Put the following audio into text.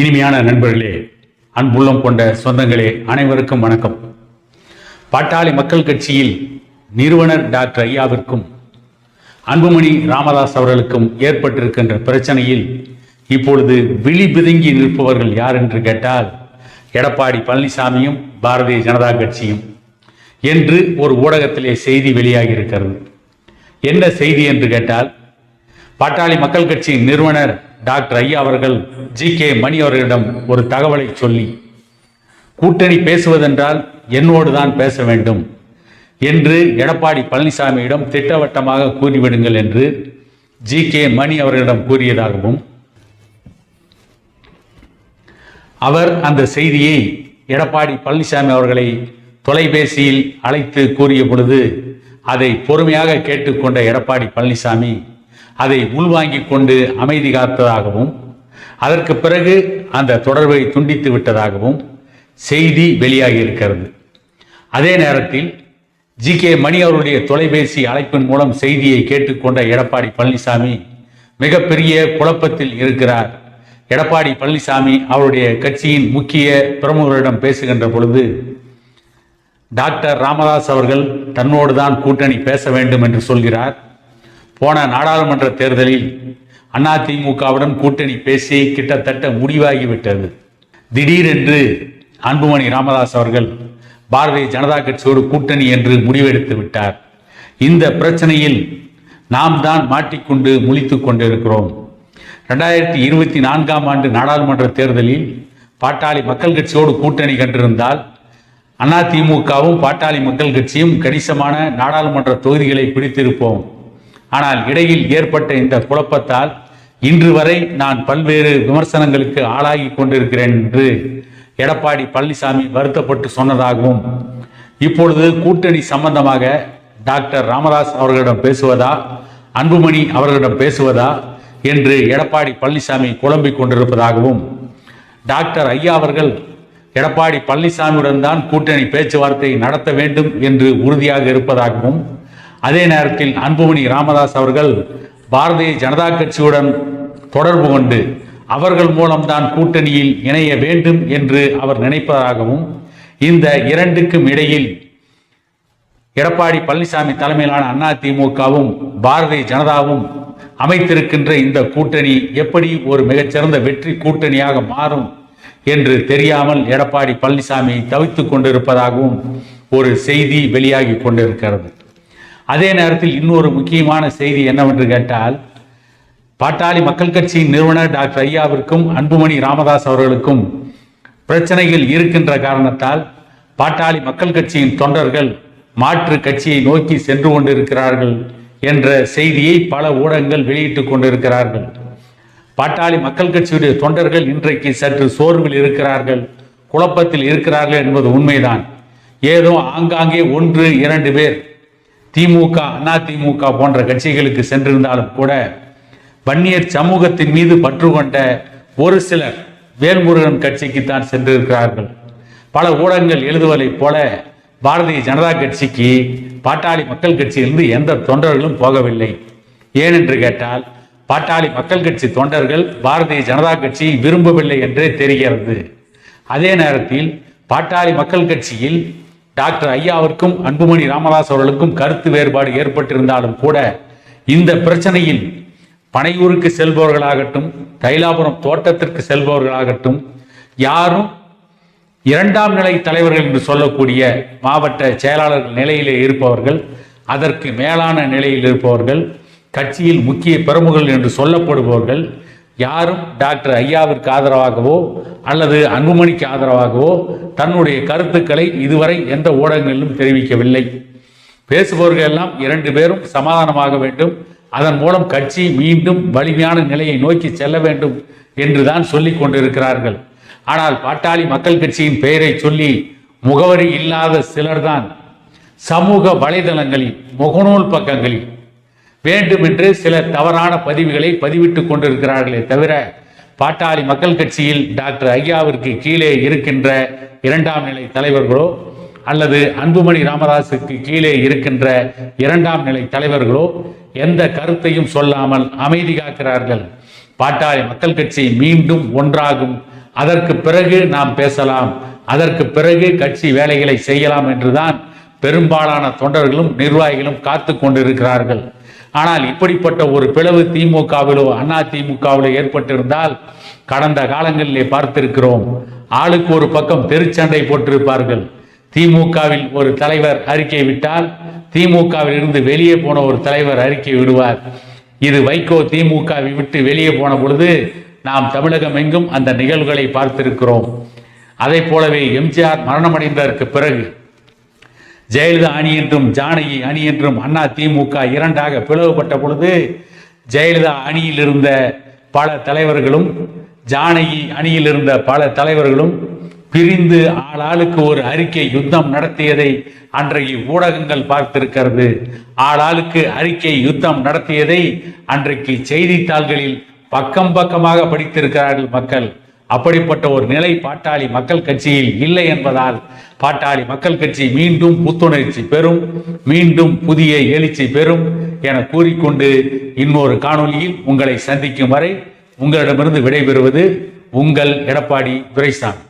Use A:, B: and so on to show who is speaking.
A: இனிமையான நண்பர்களே அன்புள்ளம் கொண்ட சொந்தங்களே அனைவருக்கும் வணக்கம். பாட்டாளி மக்கள் கட்சியில் நிறுவனர் டாக்டர் ஐயாவிற்கும் அன்புமணி ராமதாஸ் அவர்களுக்கும் ஏற்பட்டிருக்கின்ற பிரச்சனையில் இப்பொழுது விழி பிதுங்கி நிற்பவர்கள் யார் என்று கேட்டால் எடப்பாடி பழனிசாமியும் பாரதிய ஜனதா கட்சியும். என்று ஒரு ஊடகத்திலே செய்தி வெளியாகி இருக்கிறது என்ன செய்தி என்று கேட்டால் பாட்டாளி மக்கள் கட்சியின் நிறுவனர் டாக்டர் ஐயா அவர்கள் ஜி கே மணி அவர்களிடம் ஒரு தகவலை சொல்லி கூட்டணி பேசுவதென்றால் என்னோடு தான் பேச வேண்டும் என்று எடப்பாடி பழனிசாமியிடம் திட்டவட்டமாக கூறிவிடுங்கள் என்று ஜி கே மணி அவர்களிடம் கூறியதாகவும் அவர் அந்த செய்தியை எடப்பாடி பழனிசாமி அவர்களை தொலைபேசியில் அழைத்து கூறிய பொழுது அதை பொறுமையாக கேட்டுக்கொண்ட எடப்பாடி பழனிசாமி அதை உள்வாங்கிக் கொண்டு அமைதி காத்ததாகவும் அதற்கு பிறகு அந்த தொடர்பை துண்டித்து விட்டதாகவும் செய்தி வெளியாகி இருக்கிறது அதே நேரத்தில் ஜி கே மணி அவருடைய தொலைபேசி அழைப்பின் மூலம் செய்தியை கேட்டுக்கொண்ட எடப்பாடி பழனிசாமி மிகப்பெரிய குழப்பத்தில் இருக்கிறார். எடப்பாடி பழனிசாமி அவருடைய கட்சியின் முக்கிய பிரமுகரிடம் பேசுகின்ற பொழுது டாக்டர் ராமதாஸ் அவர்கள் தன்னோடு தான் கூட்டணி பேச வேண்டும் என்று சொல்கிறார். போன நாடாளுமன்ற தேர்தலில் அதிமுகவுடன் கூட்டணி பேசி கிட்டத்தட்ட முடிவாகிவிட்டது. திடீரென்று அன்புமணி ராமதாஸ் அவர்கள் பாரதிய ஜனதா கட்சியோடு கூட்டணி என்று முடிவெடுத்து விட்டார். இந்த பிரச்சனையில் நாம் தான் மாட்டிக்கொண்டு முழித்து கொண்டிருக்கிறோம். ரெண்டாயிரத்தி இருபத்தி நான்காம் ஆண்டு நாடாளுமன்ற தேர்தலில் பாட்டாளி மக்கள் கட்சியோடு கூட்டணி கண்டிருந்தால் அதிமுகவும் பாட்டாளி மக்கள் கட்சியும் கணிசமான நாடாளுமன்ற தொகுதிகளை பிடித்திருப்போம். ஆனால் இடையில் ஏற்பட்ட இந்த குழப்பத்தால் இன்று வரை நான் பல்வேறு விமர்சனங்களுக்கு ஆளாகி கொண்டிருக்கிறேன் என்று எடப்பாடி பழனிசாமி வருத்தப்பட்டு சொன்னதாகவும் இப்பொழுது கூட்டணி சம்பந்தமாக டாக்டர் ராமதாஸ் அவர்களிடம் பேசுவதா அன்புமணி அவர்களிடம் பேசுவதா என்று எடப்பாடி பழனிசாமி குழம்பிக் கொண்டிருப்பதாகவும் டாக்டர் ஐயா அவர்கள் எடப்பாடி பழனிசாமியுடன் தான் கூட்டணி பேச்சுவார்த்தை நடத்த வேண்டும் என்று உறுதியாக இருப்பதாகவும் அதே நேரத்தில் அன்புமணி ராமதாஸ் அவர்கள் பாரதிய ஜனதா கட்சியுடன் தொடர்பு கொண்டு அவர்கள் மூலம்தான் கூட்டணியில் இணைய வேண்டும் என்று அவர் நினைப்பதாகவும் இந்த இரண்டுக்கும் இடையில் எடப்பாடி பழனிசாமி தலைமையிலான அதிமுகவும் பாரதிய ஜனதாவும் அமைத்திருக்கின்ற இந்த கூட்டணி எப்படி ஒரு மிகச்சிறந்த வெற்றி கூட்டணியாக மாறும் என்று தெரியாமல் எடப்பாடி பழனிசாமி தவித்துக் கொண்டிருப்பதாகவும் ஒரு செய்தி வெளியாகி கொண்டிருக்கிறது. அதே நேரத்தில் இன்னொரு முக்கியமான செய்தி என்னவென்று கேட்டால் பாட்டாளி மக்கள் கட்சியின் நிறுவனர் டாக்டர் ஐயாவிற்கும் அன்புமணி ராமதாஸ் அவர்களுக்கும் பிரச்சனைகள் இருக்கின்ற காரணத்தால் பாட்டாளி மக்கள் கட்சியின் தொண்டர்கள் மாற்று கட்சியை நோக்கி சென்று கொண்டிருக்கிறார்கள் என்ற செய்தியை பல ஊடகங்கள் வெளியிட்டுக் கொண்டிருக்கிறார்கள். பாட்டாளி மக்கள் கட்சியுடைய தொண்டர்கள் இன்றைக்கு சற்று சோர்வில் இருக்கிறார்கள் குழப்பத்தில் இருக்கிறார்கள் என்பது உண்மைதான். ஏதோ ஆங்காங்கே ஒன்று இரண்டு பேர் திமுக அதிமுக போன்ற கட்சிகளுக்கு சென்றிருந்தாலும் கூட வன்னியர் சமூகத்தின் மீது பற்று கொண்ட ஒரு சிலர் வேல்முருகன் கட்சிக்குத்தான் சென்றிருக்கிறார்கள். பல ஊடகங்கள் எழுதுவதைப் போல பாரதிய ஜனதா கட்சிக்கு பாட்டாளி மக்கள் கட்சியிலிருந்து எந்த தொண்டர்களும் போகவில்லை. ஏனென்று கேட்டால் பாட்டாளி மக்கள் கட்சி தொண்டர்கள் பாரதிய ஜனதா கட்சியை விரும்பவில்லை என்றே தெரிகிறது. அதே நேரத்தில் பாட்டாளி மக்கள் கட்சியில் டாக்டர் ஐயாவிற்கும் அன்புமணி ராமதாஸ் அவர்களுக்கும் கருத்து வேறுபாடு ஏற்பட்டிருந்தாலும் கூட இந்த பிரச்சனையில் பனையூருக்கு செல்பவர்களாகட்டும் தைலாபுரம் தோட்டத்திற்கு செல்பவர்களாகட்டும் யாரும் இரண்டாம் நிலை தலைவர்கள் என்று சொல்லக்கூடிய மாவட்ட செயலாளர் நிலையிலே இருப்பவர்கள் அதற்கு மேலான நிலையில் இருப்பவர்கள் கட்சியில் முக்கிய பிரமுகர்கள் என்று சொல்லப்படுபவர்கள் யாரும் டாக்டர் ஐயாவிற்கு ஆதரவாகவோ அல்லது அன்புமணிக்கு ஆதரவாகவோ தன்னுடைய கருத்துக்களை இதுவரை எந்த ஊடகங்களிலும் தெரிவிக்கவில்லை. பேசுபவர்கள் எல்லாம் இரண்டு பேரும் சமாதானமாக வேண்டும். அதன் மூலம் கட்சி மீண்டும் வலிமையான நிலையை நோக்கி செல்ல வேண்டும் என்றுதான் சொல்லி கொண்டிருக்கிறார்கள். ஆனால் பாட்டாளி மக்கள் கட்சியின் பெயரை சொல்லி முகவரி இல்லாத சிலர்தான் சமூக வலைதளங்களில் முகநூல் பக்கங்களில் வேண்டுமென்று சில தவறான பதிவுகளை பதிவிட்டுக் கொண்டிருக்கிறார்களே தவிர பாட்டாளி மக்கள் கட்சியில் டாக்டர் ஐயாவிற்கு கீழே இருக்கின்ற இரண்டாம் நிலை தலைவர்களோ அல்லது அன்புமணி ராமதாஸுக்கு கீழே இருக்கின்ற இரண்டாம் நிலை தலைவர்களோ எந்த கருத்தையும் சொல்லாமல் அமைதி காக்கிறார்கள். பாட்டாளி மக்கள் கட்சி மீண்டும் ஒன்றாகும். அதற்கு பிறகு நாம் பேசலாம். அதற்கு பிறகு கட்சி வேலைகளை செய்யலாம் என்றுதான் பெரும்பாலான தொண்டர்களும் நிர்வாகிகளும் காத்து கொண்டிருக்கிறார்கள். ஆனால் இப்படிப்பட்ட ஒரு பிளவு திமுகவிலோ அண்ணா திமுகவிலோ ஏற்பட்டிருந்தால் கடந்த காலங்களிலே பார்த்திருக்கிறோம். ஆளுக்கு ஒரு பக்கம் தெருச்சண்டை போட்டிருப்பார்கள். திமுகவில் ஒரு தலைவர் அறிக்கை விட்டால் திமுகவில் இருந்து வெளியே போன ஒரு தலைவர் அறிக்கை விடுவார். இது வைகோ திமுகவை விட்டு வெளியே போன பொழுது நாம் தமிழகம் எங்கும் அந்த நிகழ்வுகளை பார்த்திருக்கிறோம். அதை போலவே எம்ஜிஆர் மரணமடைந்ததற்கு பிறகு ஜெயலலிதா அணி என்றும் ஜானகி அணி என்றும் அண்ணா திமுக இரண்டாக பிளவுபட்ட பொழுது ஜெயலலிதா அணியில் இருந்த பல தலைவர்களும் ஜானகி அணியில் இருந்த பல தலைவர்களும் பிரிந்து ஆளாளுக்கு ஒரு அறிக்கை யுத்தம் நடத்தியதை அன்றைக்கு ஊடகங்கள் பார்த்திருக்கிறது. ஆளாளுக்கு அறிக்கை யுத்தம் நடத்தியதை அன்றைக்கு செய்தித்தாள்களில் பக்கம் பக்கமாக படித்திருக்கிறார்கள் மக்கள். அப்படிப்பட்ட ஒரு நிலை பாட்டாளி மக்கள் கட்சியில் இல்லை என்பதால் பாட்டாளி மக்கள் கட்சி மீண்டும் புத்துணர்ச்சி பெறும் மீண்டும் புதிய எழுச்சி பெறும் என கூறிக்கொண்டு இன்னொரு காணொலியில் உங்களை சந்திக்கும் வரை உங்களிடமிருந்து விடைபெறுவது உங்கள் எடப்பாடி துரைசாமி.